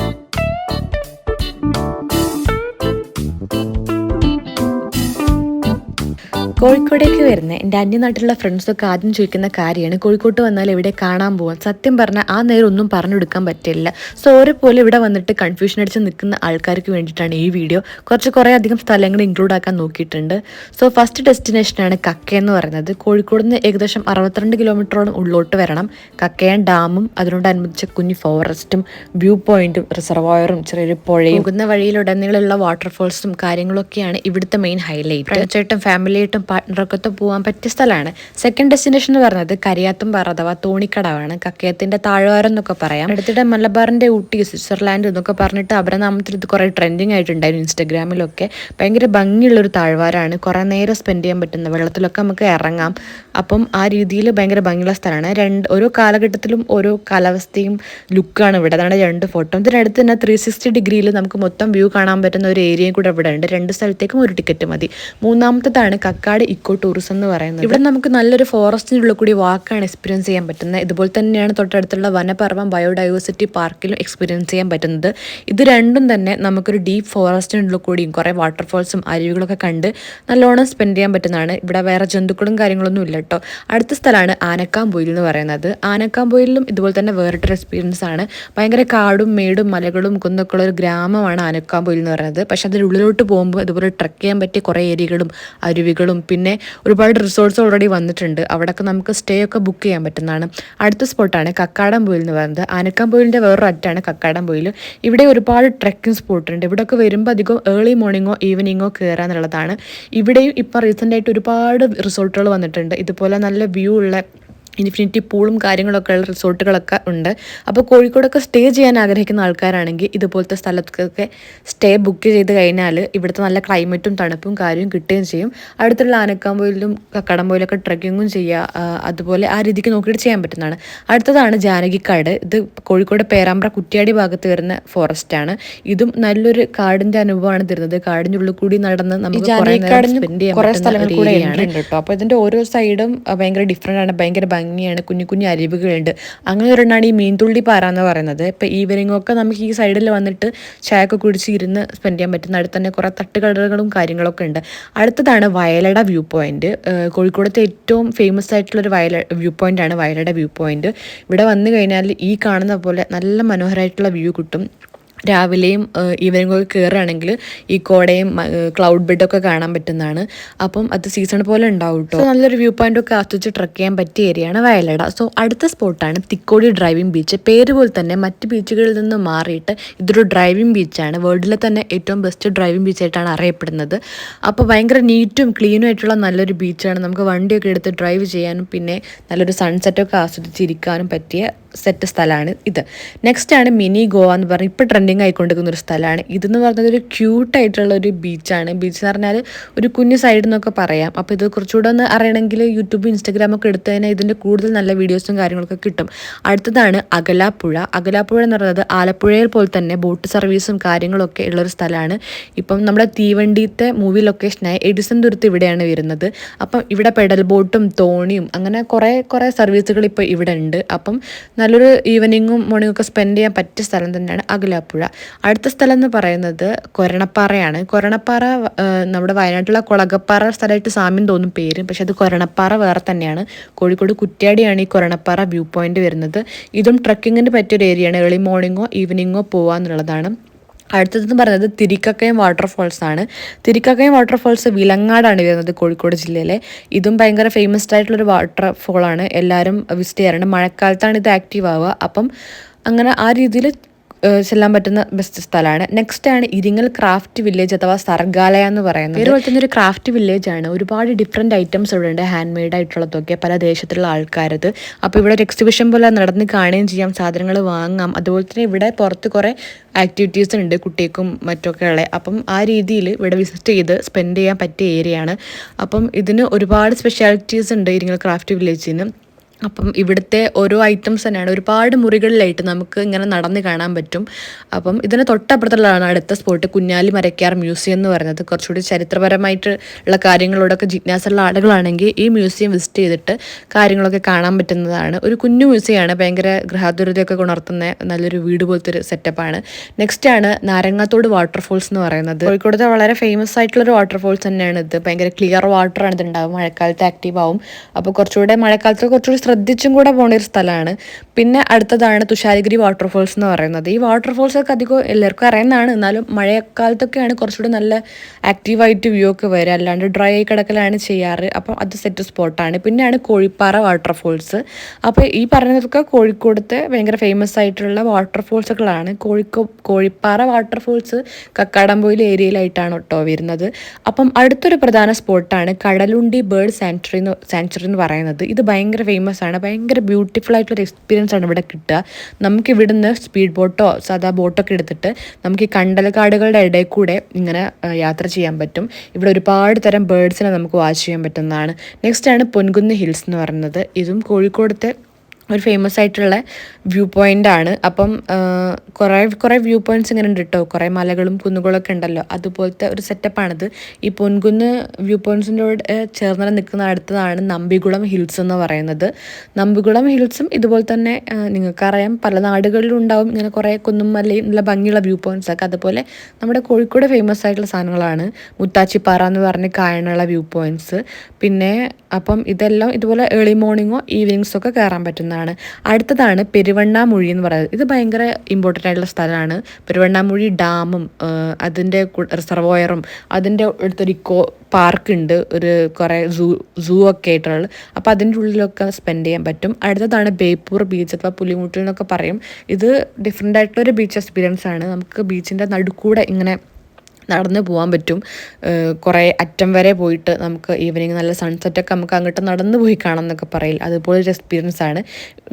ます കോഴിക്കോടേക്ക് വരുന്ന എന്റെ അന്യനാട്ടിലുള്ള ഫ്രണ്ട്സൊക്കെ ആദ്യം ചോദിക്കുന്ന കാര്യമാണ്. കോഴിക്കോട്ട് വന്നാൽ എവിടെ കാണാൻ പോകാൻ സത്യം പറഞ്ഞാൽ ആ നേരം ഒന്നും പറഞ്ഞു കൊടുക്കാൻ പറ്റില്ല. സോ ഓരോ പോലെ ഇവിടെ വന്നിട്ട് കൺഫ്യൂഷൻ അടിച്ച് നിൽക്കുന്ന ആൾക്കാർക്ക് വേണ്ടിയിട്ടാണ് ഈ വീഡിയോ കുറച്ച് കുറേ അധികം സ്ഥലങ്ങൾ ഇൻക്ലൂഡ് ആക്കാൻ നോക്കിയിട്ടുണ്ട്. സോ ഫസ്റ്റ് ഡെസ്റ്റിനേഷനാണ് കക്ക എന്ന് പറയുന്നത്. കോഴിക്കോട് നിന്ന് ഏകദേശം അറുപത്തിരണ്ട് കിലോമീറ്ററോളം ഉള്ളോട്ട് വരണം. കക്കയം ഡാമും അതിനോടനുബന്ധിച്ച കുഞ്ഞു ഫോറസ്റ്റും വ്യൂ പോയിന്റും റിസർവോയറും ചെറിയൊരു പുഴയും. പോകുന്ന വഴിയിലുടനീളമുള്ള വാട്ടർഫോൾസും കാര്യങ്ങളൊക്കെയാണ് ഇവിടുത്തെ മെയിൻ ഹൈലൈറ്റ് ഫാമിലിയായിട്ടും പാർട്ട്ണറൊക്കെ പോകാൻ പറ്റിയ സ്ഥലമാണ്. സെക്കൻഡ് ഡെസ്റ്റിനേഷൻ എന്ന് പറഞ്ഞത് കരിയാത്തുംപാറ അഥവാ തോണിക്കടവാണ്. കക്കയത്തിന്റെ താഴ്വാരം എന്നൊക്കെ പറയാം. അടുത്തിടെ മലബാറിന്റെ ഊട്ടി സ്വിറ്റ്സർലാൻഡ് എന്നൊക്കെ പറഞ്ഞിട്ട് അപരനാമത്തിൽ ഇത് കുറെ ട്രെൻഡിങ് ആയിട്ടുണ്ടായിരുന്നു ഇൻസ്റ്റഗ്രാമിലൊക്കെ. ഭയങ്കര ഭംഗിയുള്ള ഒരു താഴ്വാരമാണ് കുറെ നേരം സ്പെൻഡ് ചെയ്യാൻ പറ്റുന്ന വെള്ളത്തിലൊക്കെ നമുക്ക് ഇറങ്ങാം. അപ്പം ആ രീതിയിൽ ഭയങ്കര ഭംഗിയുള്ള സ്ഥലമാണ്. രണ്ട് ഓരോ കാലഘട്ടത്തിലും ഓരോ കാലാവസ്ഥയും ലുക്കാണ് ഇവിടെ. അതാണ് രണ്ട് ഫോട്ടോ ഇതിനടുത്ത് തന്നെ ത്രീ സിക്സ്റ്റി ഡിഗ്രിയിൽ നമുക്ക് മൊത്തം വ്യൂ കാണാൻ പറ്റുന്ന ഒരു ഏരിയയും കൂടെ ഇവിടെ ഉണ്ട് രണ്ട് സ്ഥലത്തേക്കും ഒരു ടിക്കറ്റ് മതി. മൂന്നാമത്തതാണ് കക്കാട് ഇക്കോ ടൂറിസം എന്ന് പറയുന്നത്. ഇവിടെ നമുക്ക് നല്ലൊരു ഫോറസ്റ്റിനുള്ളിൽ കൂടി വാക്കാണ് എക്സ്പീരിയൻസ് ചെയ്യാൻ പറ്റുന്നത്. ഇതുപോലെ തന്നെയാണ് തൊട്ടടുത്തുള്ള വനപർവം ബയോഡൈവേഴ്സിറ്റി പാർക്കിലും എക്സ്പീരിയൻസ് ചെയ്യാൻ പറ്റുന്നത്. ഇത് രണ്ടും തന്നെ നമുക്കൊരു ഡീപ്പ് ഫോറസ്റ്റിനുള്ളിൽ കൂടിയും കുറേ വാട്ടർഫോൾസും അരുവികളൊക്കെ കണ്ട് നല്ലോണം സ്പെൻഡ് ചെയ്യാൻ പറ്റുന്നതാണ്. ഇവിടെ വേറെ ജന്തുക്കളും കാര്യങ്ങളൊന്നും ഇല്ല കേട്ടോ. അടുത്ത സ്ഥലമാണ് ആനക്കാംപൊയിൽ എന്ന് പറയുന്നത്. ആനക്കാംപൊയിലും ഇതുപോലെ തന്നെ വേറിട്ടൊരു എക്സ്പീരിയൻസ് ആണ്. ഭയങ്കര കാടും മേടും മലകളും കുന്നൊക്കെ ഉള്ള ഒരു ഗ്രാമമാണ് ആനക്കാംപൊയിൽ എന്ന് പറയുന്നത്. പക്ഷെ അതിന്റെ ഉള്ളിലോട്ട് പോകുമ്പോൾ ഇതുപോലെ ട്രക്ക് ചെയ്യാൻ പറ്റിയ കുറേ ഏരിയകളും അരുവികളും പിന്നെ ഒരുപാട് റിസോർട്ട്സ് ഓൾറെഡി വന്നിട്ടുണ്ട്. അവിടെയൊക്കെ നമുക്ക് സ്റ്റേ ഒക്കെ ബുക്ക് ചെയ്യാൻ പറ്റുന്നതാണ്. അടുത്ത സ്പോട്ടാണ് കക്കാടംപൊയിൽ എന്ന് പറയുന്നത്. ആനക്കാംപൊയിലിന്റെ വേറൊരു അറ്റാണ് കക്കാടംപൊയിൽ ഇവിടെ ഒരുപാട് ട്രക്കിംഗ് സ്പോട്ട് ഉണ്ട്. ഇവിടെയൊക്കെ വരുമ്പോൾ അധികം ഏർലി മോർണിംഗോ ഈവനിങ്ങോ കയറുക എന്നുള്ളതാണ്. ഇവിടെയും ഇപ്പം റീസെന്റായിട്ട് ഒരുപാട് റിസോർട്ടുകൾ വന്നിട്ടുണ്ട്. ഇതുപോലെ നല്ല വ്യൂ ഉള്ള ഇൻഫിനിറ്റി പൂളും കാര്യങ്ങളൊക്കെ ഉള്ള റിസോർട്ടുകളൊക്കെ ഉണ്ട്. അപ്പോൾ കോഴിക്കോടൊക്കെ സ്റ്റേ ചെയ്യാൻ ആഗ്രഹിക്കുന്ന ആൾക്കാരാണെങ്കിൽ ഇതുപോലത്തെ സ്ഥലത്തൊക്കെ സ്റ്റേ ബുക്ക് ചെയ്ത് കഴിഞ്ഞാൽ ഇവിടുത്തെ നല്ല ക്ലൈമറ്റും തണുപ്പും കാര്യവും കിട്ടുകയും ചെയ്യും. അടുത്തുള്ള ആനക്കാമ്പോയിലും കക്കടമ്പോയിലൊക്കെ ട്രക്കിങ്ങും ചെയ്യുക അതുപോലെ ആ രീതിക്ക് നോക്കിയിട്ട് ചെയ്യാൻ പറ്റുന്നതാണ്. അടുത്തതാണ് ജാനകിക്കാട്. ഇത് കോഴിക്കോട് പേരാമ്പ്ര കുറ്റ്യാടി ഭാഗത്ത് വരുന്ന ഫോറസ്റ്റാണ് ഇതും നല്ലൊരു കാടിന്റെ അനുഭവമാണ് തരുന്നത്. കാടിന്റെ ഉള്ളിൽ കൂടി നടന്ന് നമുക്ക് സ്പെൻഡ് ചെയ്യാൻ പറ്റുന്ന ഒരു ഏരിയയാണ്. കേട്ടോ. അപ്പോൾ ഇതിന്റെ ഓരോ സൈഡും ഭയങ്കര ഡിഫറെന്റ് ആണ്. ഭയങ്കര ഭംഗിയാണ് കുഞ്ഞു കുഞ്ഞു അരിവുകളുണ്ട്. അങ്ങനെ ഒരെണ്ണമാണ് ഈ മീൻതുള്ളി പാറ എന്ന് പറയുന്നത്. ഇപ്പോൾ ഈവനിങ് ഒക്കെ നമുക്ക് ഈ സൈഡിൽ വന്നിട്ട് ചായയൊക്കെ കുടിച്ച് ഇരുന്ന് സ്പെൻഡ് ചെയ്യാൻ പറ്റുന്ന അടുത്ത് തന്നെ കുറേ തട്ടുകടകളും കാര്യങ്ങളൊക്കെ ഉണ്ട്. അടുത്തതാണ് വയലട വ്യൂ പോയിന്റ് കോഴിക്കോടത്തെ ഏറ്റവും ഫേമസ് ആയിട്ടുള്ള ഒരു വയല വ്യൂ പോയിന്റ് ആണ് വയലട വ്യൂ പോയിന്റ് ഇവിടെ വന്നു കഴിഞ്ഞാൽ ഈ കാണുന്ന പോലെ നല്ല മനോഹരമായിട്ടുള്ള വ്യൂ കിട്ടും. രാവിലെയും ഈവനിങ് ഒക്കെ കയറുകയാണെങ്കിൽ ഈ കോടയും ക്ലൗഡ് ബെഡൊക്കെ കാണാൻ പറ്റുന്നതാണ്. അപ്പം അത് സീസൺ പോലെ ഉണ്ടാവും കേട്ടോ നല്ലൊരു വ്യൂ പോയിന്റ് ഒക്കെ ആസ്വദിച്ച് ട്രക്ക് ചെയ്യാൻ പറ്റിയ ഏരിയയാണ് വയലട. സോ അടുത്ത സ്പോട്ടാണ് തിക്കോടി ഡ്രൈവിംഗ് ബീച്ച് പേര് പോലെ തന്നെ മറ്റ് ബീച്ചുകളിൽ നിന്ന് മാറിയിട്ട് ഇതൊരു ഡ്രൈവിംഗ് ബീച്ചാണ് വേൾഡിലെ തന്നെ ഏറ്റവും ബെസ്റ്റ് ഡ്രൈവിംഗ് ബീച്ചായിട്ടാണ് അറിയപ്പെടുന്നത്. അപ്പോൾ ഭയങ്കര നീറ്റും ക്ലീനും ആയിട്ടുള്ള നല്ലൊരു ബീച്ചാണ് നമുക്ക് വണ്ടിയൊക്കെ എടുത്ത് ഡ്രൈവ് ചെയ്യാനും പിന്നെ നല്ലൊരു സൺസെറ്റൊക്കെ ആസ്വദിച്ചിരിക്കാനും പറ്റിയ സെറ്റ് സ്ഥലമാണ് ഇത്. നെക്സ്റ്റ് ആണ് മിനി ഗോവ എന്ന് പറഞ്ഞാൽ ഇപ്പോൾ ട്രെൻഡിങ് ആയിക്കൊണ്ടിരിക്കുന്ന ഒരു സ്ഥലമാണ്. ഇതെന്ന് പറഞ്ഞത് ഒരു ക്യൂട്ടായിട്ടുള്ള ഒരു ബീച്ചാണ് ബീച്ച് എന്ന് പറഞ്ഞാൽ ഒരു കുഞ്ഞു സൈഡ് എന്നൊക്കെ പറയാം. അപ്പോൾ ഇത് കുറച്ചുകൂടെ ഒന്ന് അറിയണമെങ്കിൽ യൂട്യൂബ് ഇൻസ്റ്റാഗ്രാം ഒക്കെ എടുത്തു കഴിഞ്ഞാൽ ഇതിന്റെ കൂടുതൽ നല്ല വീഡിയോസും കാര്യങ്ങളൊക്കെ കിട്ടും. അടുത്തതാണ് അകലാപ്പുഴ അകലാപ്പുഴ എന്ന് പറയുന്നത് ആലപ്പുഴയിൽ പോലെ തന്നെ ബോട്ട് സർവീസും കാര്യങ്ങളൊക്കെ ഉള്ളൊരു സ്ഥലമാണ്. ഇപ്പം നമ്മുടെ തീവണ്ടിത്തെ മൂവി ലൊക്കേഷനായ എഡിസൺ ദുരത്ത് ഇവിടെയാണ് വരുന്നത്. അപ്പം ഇവിടെ പെഡൽ ബോട്ടും തോണിയും അങ്ങനെ കുറേ കുറേ സർവീസുകൾ ഇപ്പോൾ ഇവിടെ ഉണ്ട്. അപ്പം നല്ലൊരു ഈവനിങ്ങും മോർണിംഗും ഒക്കെ സ്പെൻഡ് ചെയ്യാൻ പറ്റിയ സ്ഥലം തന്നെയാണ് അകലാപ്പുഴ. അടുത്ത സ്ഥലം എന്ന് പറയുന്നത് കൊരണപ്പാറയാണ്. കൊരണപ്പാറ നമ്മുടെ വയനാട്ടിലുള്ള കുളകപ്പാറ സ്ഥലമായിട്ട് സാമ്യം തോന്നും പേര്. പക്ഷെ അത് കൊരണപ്പാറ വേറെ തന്നെയാണ്. കോഴിക്കോട് കുറ്റ്യാടിയാണ് ഈ കൊരണപ്പാറ വ്യൂ പോയിന്റ് വരുന്നത്. ഇതും ട്രക്കിങ്ങിന് പറ്റിയൊരു ഏരിയയാണ് ഏർലി മോർണിംഗോ ഈവനിങ്ങോ പോകാന്നുള്ളതാണ് അടുത്തതെന്ന് പറയുന്നത് തിരിക്കക്കയം വാട്ടർഫോൾസ് ആണ്. തിരിക്കക്കയം വാട്ടർഫോൾസ് വിലങ്ങാടാണ് വരുന്നത് കോഴിക്കോട് ജില്ലയിലെ. ഇതും ഭയങ്കര ഫേമസ് ആയിട്ടുള്ളൊരു വാട്ടർഫോളാണ് എല്ലാവരും വിസിറ്റ് ചെയ്യാറുണ്ട്. മഴക്കാലത്താണ് ഇത് ആക്റ്റീവ് ആവുക. അപ്പം അങ്ങനെ ആ രീതിയിൽ ചെല്ലാൻ പറ്റുന്ന ബെസ്റ്റ് സ്ഥലമാണ് നെക്സ്റ്റ് ആണ് ഇരിങ്ങൽ ക്രാഫ്റ്റ് വില്ലേജ് അഥവാ സർഗാലയ എന്ന് പറയുന്നത്. അതുപോലെ തന്നെ ഒരു ക്രാഫ്റ്റ് വില്ലേജ് ആണ്. ഒരുപാട് ഡിഫറെന്റ് ഐറ്റംസ് ഇവിടെ ഉണ്ട്. ഹാൻഡ് മെയ്ഡ് ആയിട്ടുള്ളതൊക്കെ പല ദേശത്തുള്ള ആൾക്കാരത്. അപ്പോൾ ഇവിടെ ഒരു എക്സിബിഷൻ പോലെ നടന്ന് കാണുകയും ചെയ്യാം. സാധനങ്ങൾ വാങ്ങാം. അതുപോലെ തന്നെ ഇവിടെ പുറത്ത് കുറേ ആക്ടിവിറ്റീസ് ഉണ്ട് കുട്ടികൾക്കും മറ്റൊക്കെ ഉള്ള. അപ്പം ആ രീതിയിൽ ഇവിടെ വിസിറ്റ് ചെയ്ത് സ്പെൻഡ് ചെയ്യാൻ പറ്റിയ ഏരിയയാണ് അപ്പം ഇതിന് ഒരുപാട് സ്പെഷ്യാലിറ്റീസ് ഉണ്ട് ഇരിങ്ങൽ ക്രാഫ്റ്റ് വില്ലേജിന് അപ്പം ഇവിടുത്തെ ഓരോ ഐറ്റംസ് തന്നെയാണ്. ഒരുപാട് മുറികളിലായിട്ട് നമുക്ക് ഇങ്ങനെ നടന്ന് കാണാൻ പറ്റും. അപ്പം ഇതിന് തൊട്ടപ്പുറത്തുള്ളതാണ് അടുത്ത സ്പോട്ട് കുഞ്ഞാലി മരക്കാർ മ്യൂസിയം എന്ന് പറയുന്നത്. കുറച്ചുകൂടി ചരിത്രപരമായിട്ട് ഉള്ള കാര്യങ്ങളോടൊക്കെ ജിജ്ഞാസുള്ള ആളുകളാണെങ്കിൽ ഈ മ്യൂസിയം വിസിറ്റ് ചെയ്തിട്ട് കാര്യങ്ങളൊക്കെ കാണാൻ പറ്റുന്നതാണ്. ഒരു കുഞ്ഞു മ്യൂസിയമാണ് ഭയങ്കര ഗൃഹാതുരതയൊക്കെ ഉണർത്തുന്ന നല്ലൊരു വീട് പോലത്തെ ഒരു സെറ്റപ്പാണ് നെക്സ്റ്റ് ആണ് നാരങ്ങാത്തോട് വാട്ടർഫോൾസ് എന്ന് പറയുന്നത്. കോഴിക്കോടത്തെ വളരെ ഫേമസ് ആയിട്ടുള്ള ഒരു വാട്ടർഫോൾസ് തന്നെയാണ് ഇത് ഭയങ്കര ക്ലിയർ വാട്ടർ ഇത് ഉണ്ടാവും മഴക്കാലത്ത് ആക്റ്റീവ് ആവും. അപ്പോൾ കുറച്ചുകൂടെ മഴക്കാലത്ത് കുറച്ചുകൂടി ശ്രദ്ധിച്ചും കൂടെ പോണ ഒരു സ്ഥലമാണ്. പിന്നെ അടുത്തതാണ് തുഷാരഗിരി വാട്ടർഫോൾസ് എന്ന് പറയുന്നത്. ഈ വാട്ടർഫോൾസ് ഒക്കെ അധികം എല്ലാവർക്കും അറിയുന്നതാണ്. എന്നാലും മഴക്കാലത്തൊക്കെയാണ് കുറച്ചുകൂടി നല്ല ആക്റ്റീവായിട്ട് വ്യൂ ഒക്കെ വരിക. അല്ലാണ്ട് ഡ്രൈ ആയി കിടക്കലാണ് ചെയ്യാറ്. അപ്പം അത് സെറ്റ് സ്പോട്ടാണ് പിന്നെയാണ് കോഴിപ്പാറ വാട്ടർഫോൾസ് അപ്പോൾ ഈ പറഞ്ഞതൊക്കെ കോഴിക്കോടത്തെ ഭയങ്കര ഫേമസ് ആയിട്ടുള്ള വാട്ടർഫോൾസുകളാണ് കോഴിക്കോ കോഴിപ്പാറ വാട്ടർഫോൾസ് കക്കാടംപൊയിൽ ഏരിയയിലായിട്ടാണ് കേട്ടോ വരുന്നത്. അപ്പം അടുത്തൊരു പ്രധാന സ്പോട്ടാണ് കടലുണ്ടി ബേർഡ് സാങ്ച്വറി സാങ്ച്വറി എന്ന് പറയുന്നത്. ഇത് ഭയങ്കര ഫേമസ് ആണ്. ഭയങ്കര ബ്യൂട്ടിഫുൾ ആയിട്ടുള്ള എക്സ്പീരിയൻസ് ആണ് ഇവിടെ കിട്ടുക. നമുക്ക് ഇവിടുന്ന് സ്പീഡ് ബോട്ടോ സാധാ ബോട്ടൊക്കെ എടുത്തിട്ട് നമുക്ക് ഈ കണ്ടലക്കാടുകളുടെ ഇടയിൽ കൂടെ ഇങ്ങനെ യാത്ര ചെയ്യാൻ പറ്റും. ഇവിടെ ഒരുപാട് തരം ബേർഡ്സിനെ നമുക്ക് വാച്ച് ചെയ്യാൻ പറ്റുന്നതാണ്. നെക്സ്റ്റ് ആണ് പൊൻകുന്ന് ഹിൽസ് എന്ന് പറയുന്നത്. ഇതും കോഴിക്കോടത്തെ ഒരു ഫേമസ് ആയിട്ടുള്ള വ്യൂ പോയിന്റ് ആണ്. അപ്പം കുറേ കുറേ വ്യൂ പോയിന്റ്സ് ഇങ്ങനെ ഉണ്ട് കേട്ടോ കുറേ മലകളും കുന്നുകളൊക്കെ ഉണ്ടല്ലോ. അതുപോലത്തെ ഒരു സെറ്റപ്പാണിത് ഈ പൊൻകുന്ന് വ്യൂ പോയിന്റ്സിന്റെ ചേർന്ന് നിൽക്കുന്ന അടുത്തതാണ് നമ്പികുളം ഹിൽസ് എന്ന് പറയുന്നത്. നമ്പികുളം ഹിൽസും ഇതുപോലെ തന്നെ നിങ്ങൾക്കറിയാം പല നാടുകളിലും ഉണ്ടാവും ഇങ്ങനെ കുറേ കുന്നും മലയും നല്ല ഭംഗിയുള്ള വ്യൂ പോയിന്റ്സ് ഒക്കെ. അതുപോലെ നമ്മുടെ കോഴിക്കോട് ഫേമസ് ആയിട്ടുള്ള സാധനങ്ങളാണ്. മുത്താച്ചിപ്പാറ എന്ന് പറഞ്ഞ് കായനുള്ള വ്യൂ പോയിന്റ്സ് പിന്നെ അപ്പം ഇതെല്ലാം ഇതുപോലെ ഏർലി മോർണിംഗോ ഈവനിങ്സോ ഒക്കെ കയറാൻ പറ്റുന്നതാണ്. സ്ഥലമാണ് അടുത്തതാണ് പെരുവണ്ണാമൊഴി എന്ന് പറയുന്നത്. ഇത് ഭയങ്കര ഇമ്പോർട്ടന്റ് ആയിട്ടുള്ള സ്ഥലമാണ്. പെരുവണ്ണാമൊഴി ഡാമും അതിന്റെ റിസർവോയറും അതിന്റെ അടുത്തൊരു ഇക്കോ പാർക്ക് ഉണ്ട്. ഒരു കുറേ സൂ സൂ ഒക്കെ ആയിട്ടുള്ളത് അപ്പോൾ അതിന്റെ ഉള്ളിലൊക്കെ സ്പെൻഡ് ചെയ്യാൻ പറ്റും. അടുത്തതാണ് ബേപ്പൂർ ബീച്ച് അഥവാ പുലിമുട്ടിൽ എന്നൊക്കെ പറയും. ഇത് ഡിഫറെന്റ് ആയിട്ടുള്ളൊരു ബീച്ച് എക്സ്പീരിയൻസ് ആണ്. നമുക്ക് ബീച്ചിന്റെ നടുക്കൂടെ ഇങ്ങനെ നടന്നു പോകാൻ പറ്റും. കുറേ അറ്റം വരെ പോയിട്ട് നമുക്ക് ഈവനിങ് നല്ല സൺസെറ്റൊക്കെ നമുക്ക് അങ്ങോട്ട് നടന്ന് പോയി കാണാം എന്നൊക്കെ പറയില്ല അതുപോലൊരു എക്സ്പീരിയൻസ് ആണ്.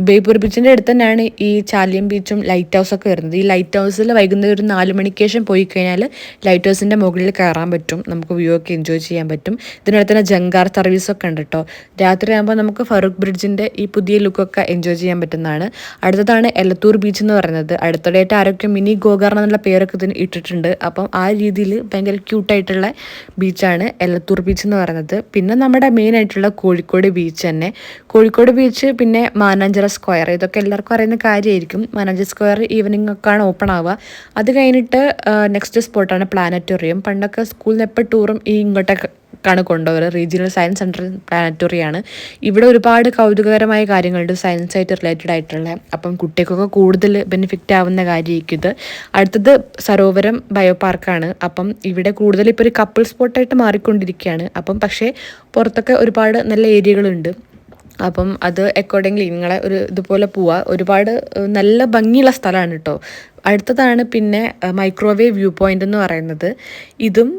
ബേപ്പൂർ ബീച്ചിന്റെ അടുത്ത് തന്നെയാണ് ഈ ചാലിയം ബീച്ചും ലൈറ്റ് ഹൗസൊക്കെ വരുന്നത്. ഈ ലൈറ്റ് ഹൗസിൽ വൈകുന്നേരം ഒരു നാല് മണിക്ക് ശേഷം പോയി കഴിഞ്ഞാൽ ലൈറ്റ് ഹൗസിന്റെ മുകളിൽ കയറാൻ പറ്റും. നമുക്ക് വ്യൂ ഒക്കെ എൻജോയ് ചെയ്യാൻ പറ്റും. ഇതിനടുത്ത് തന്നെ ജങ്കാർ സർവീസൊക്കെ ഉണ്ട് കേട്ടോ രാത്രി ആകുമ്പോൾ നമുക്ക് ഫറൂഖ് ബ്രിഡ്ജിന്റെ ഈ പുതിയ ലുക്കൊക്കെ എൻജോയ് ചെയ്യാൻ പറ്റുന്നതാണ്. അടുത്തതാണ് എലത്തൂർ ബീച്ച് എന്ന് പറയുന്നത്. അടുത്തിടെയായിട്ട് ആരൊക്കെ മിനി ഗോകാർ എന്നുള്ള പേരൊക്കെ ഇതിന് ഇട്ടിട്ടുണ്ട്. അപ്പം ആ രീതിയിൽ രീതിയിൽ ഭയങ്കര ക്യൂട്ടായിട്ടുള്ള ബീച്ചാണ് എല്ലത്തൂർ ബീച്ച് എന്ന് പറയുന്നത്. പിന്നെ നമ്മുടെ മെയിൻ ആയിട്ടുള്ള കോഴിക്കോട് ബീച്ച് തന്നെ. കോഴിക്കോട് ബീച്ച് പിന്നെ മാനാഞ്ചിറ സ്ക്വയർ ഇതൊക്കെ എല്ലാവർക്കും അറിയുന്ന കാര്യമായിരിക്കും. മാനാഞ്ചിറ സ്ക്വയർ ഈവനിങ് ആണ് ഓപ്പൺ ആവുക. അത് കഴിഞ്ഞിട്ട് നെക്സ്റ്റ് സ്പോട്ടാണ് പ്ലാനറ്റോറിയം പണ്ടൊക്കെ സ്കൂളിൽ നിന്ന് എപ്പോൾ ടൂറും ഈ ഇങ്ങോട്ടൊക്കെ ാണ് കൊണ്ടുപോകുന്നത് റീജിയണൽ സയൻസ് സെന്റർ പ്ലാനറ്റോറിയാണ് ഇവിടെ ഒരുപാട് കൗതുകകരമായ കാര്യങ്ങളുണ്ട്. സയൻസ് ആയിട്ട് റിലേറ്റഡ് ആയിട്ടുള്ള. അപ്പം കുട്ടികൾക്കൊക്കെ കൂടുതൽ ബെനിഫിറ്റ് ആവുന്ന കാര്യമായിരിക്കും ഇത്. അടുത്തത് സരോവരം ബയോ പാർക്കാണ് അപ്പം ഇവിടെ കൂടുതൽ ഇപ്പോൾ ഒരു കപ്പിൾ സ്പോട്ടായിട്ട് മാറിക്കൊണ്ടിരിക്കുകയാണ്. അപ്പം പക്ഷേ പുറത്തൊക്കെ ഒരുപാട് നല്ല ഏരിയകളുണ്ട് അപ്പം അത് അക്കോർഡിംഗ്ലി നിങ്ങളെ ഒരു ഇതുപോലെ പോവുക ഒരുപാട് നല്ല ഭംഗിയുള്ള സ്ഥലമാണ് കേട്ടോ അടുത്തതാണ് പിന്നെ മൈക്രോവേവ് വ്യൂ പോയിന്റ് എന്ന് പറയുന്നത്. ഇതും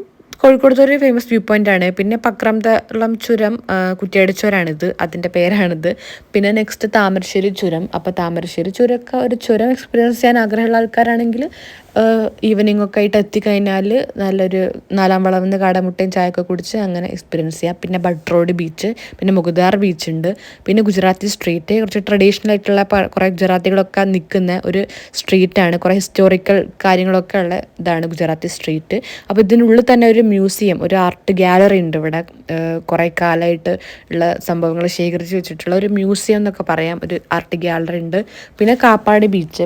കോഴിക്കോടത്തെ ഫേമസ് വ്യൂ പോയിന്റ് ആണ്. പിന്നെ പക്രംതളം ചുരം കുറ്റിയാടി ചുരമാണിത് അതിന്റെ പേരാണിത്. പിന്നെ നെക്സ്റ്റ് താമരശ്ശേരി ചുരം. അപ്പോൾ താമരശ്ശേരി ചുരമൊക്കെ ഒരു ചുരം എക്സ്പീരിയൻസ് ചെയ്യാൻ ആഗ്രഹമുള്ള ആൾക്കാരാണെങ്കിൽ ഈവനിങ് ഒക്കെ ആയിട്ട് എത്തിക്കഴിഞ്ഞാൽ നല്ലൊരു നാലാം വളവെന്ന് കാടമുട്ടയും ചായയൊക്കെ കുടിച്ച് അങ്ങനെ എക്സ്പീരിയൻസ് ചെയ്യാം. പിന്നെ ബട്ട് റോഡ് ബീച്ച് പിന്നെ മുകുദാർ ബീച്ച് ഉണ്ട്. പിന്നെ ഗുജറാത്തി സ്ട്രീറ്റ് കുറച്ച് ട്രഡീഷണൽ ആയിട്ടുള്ള കുറേ ഗുജറാത്തികളൊക്കെ നിൽക്കുന്ന ഒരു സ്ട്രീറ്റാണ് കുറേ ഹിസ്റ്റോറിക്കൽ കാര്യങ്ങളൊക്കെ ഉള്ള ഇതാണ് ഗുജറാത്തി സ്ട്രീറ്റ് അപ്പോൾ ഇതിനുള്ളിൽ തന്നെ ഒരു മ്യൂസിയം ഒരു ആർട്ട് ഗാലറി ഉണ്ട് ഇവിടെ. കുറേ കാലമായിട്ട് ഉള്ള സംഭവങ്ങൾ ശേഖരിച്ച് വെച്ചിട്ടുള്ള ഒരു മ്യൂസിയം എന്നൊക്കെ പറയാം. ഒരു ആർട്ട് ഗാലറി ഉണ്ട്. പിന്നെ കാപ്പാട് ബീച്ച്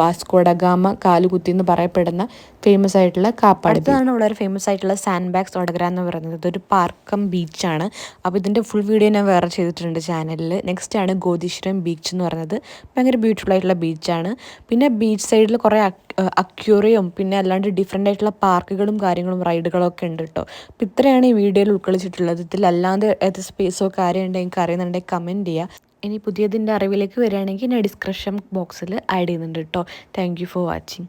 വാസ്കോഡഗാമ കാലുകുത്തി എന്ന് പറയപ്പെടുന്ന ഫേമസ് ആയിട്ടുള്ള കാപ്പാട് ഇതാണ് വളരെ ഫേമസ് ആയിട്ടുള്ള സാൻഡ് ബാഗ്സ് ഒടകര എന്ന് പറയുന്നത്. ഇതൊരു പാർക്കം ബീച്ചാണ് അപ്പോൾ ഇതിന്റെ ഫുൾ വീഡിയോ ഞാൻ വേറെ ചെയ്തിട്ടുണ്ട് ചാനലിൽ നെക്സ്റ്റ് ആണ് ഗോതീശ്വരം ബീച്ച് എന്ന് പറയുന്നത്. ഭയങ്കര ബ്യൂട്ടിഫുൾ ആയിട്ടുള്ള ബീച്ചാണ് പിന്നെ ബീച്ച് സൈഡിൽ കുറേ അക്യൂറിയും പിന്നെ അല്ലാണ്ട് ഡിഫറെന്റ് ആയിട്ടുള്ള പാർക്കുകളും കാര്യങ്ങളും റൈഡുകളും ഒക്കെ ഉണ്ട് കേട്ടോ അപ്പോൾ ഇത്രയാണ് ഈ വീഡിയോയിൽ ഉൾക്കൊള്ളിച്ചിട്ടുള്ളത്. ഇതിൽ അല്ലാണ്ട് ഏത് സ്പേസോ കാര്യം ഉണ്ടെങ്കിൽ അറിയുന്നുണ്ടെങ്കിൽ കമന്റ് ചെയ്യുക ഇനി പുതിയതിന്റെ അറിവിലേക്ക് വരികയാണെങ്കിൽ ഞാൻ ഡിസ്ക്രിപ്ഷൻ ബോക്സിൽ ആഡ് ചെയ്യുന്നുണ്ട് കേട്ടോ താങ്ക് ഫോർ വാച്ചിങ്